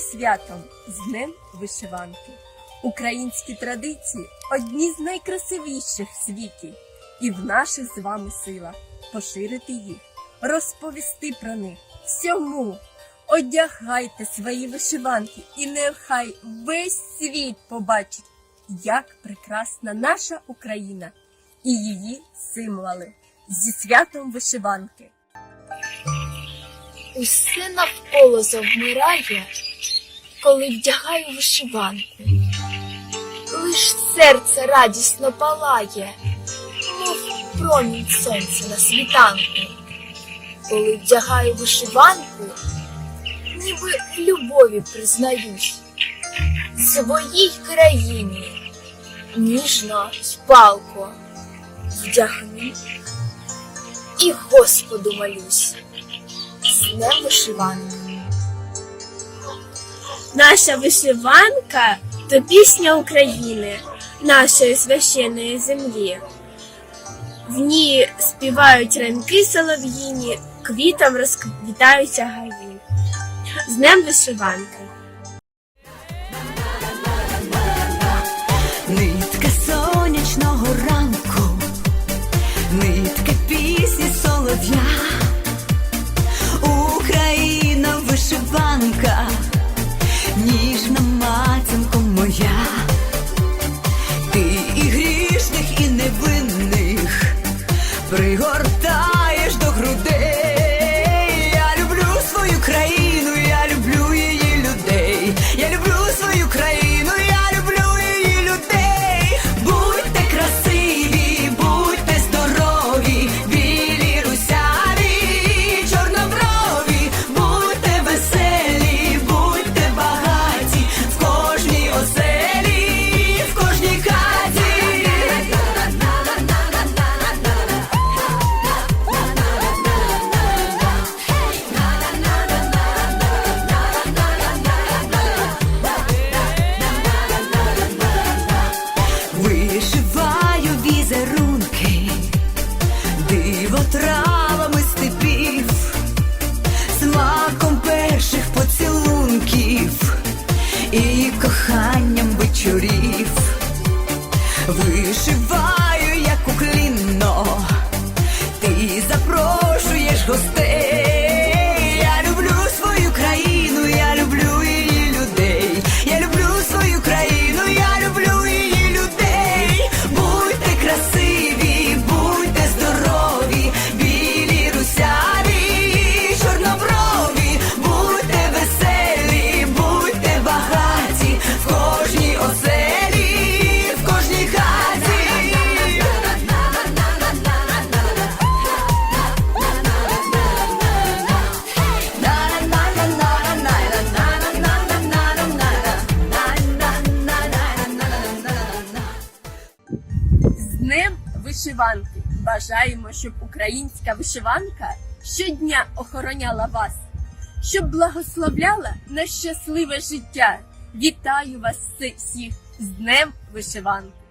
святом, з Днем вишиванки. Українські традиції одні з найкрасивіших в світі, і в наших з вами силах поширити їх, розповісти про них всьому. Одягайте свої вишиванки, і нехай весь світ побачить, як прекрасна наша Україна і її символи зі святом вишиванки. Усе навколо завмирає, коли вдягаю вишиванку. Лиш серце радісно палає, мов промінь сонця на світанку. Коли вдягаю вишиванку, ніби в любові признаюсь своїй країні, ніжно й палко вдягну і Господу молюсь з днем вишиванки. Наша вишиванка то пісня України, нашої священної землі. В ній співають ранки солов'їні, квітом розквітаються гаї. З Днем вишиванки! Нитка сонячного ранку, нитка пісні солов'я, Україна вишиванка, пригортаєш вечорів. Вишиваю, вишиванки! Бажаємо, щоб українська вишиванка щодня охороняла вас, щоб благословляла на щасливе життя. Вітаю вас всіх з Днем вишиванки!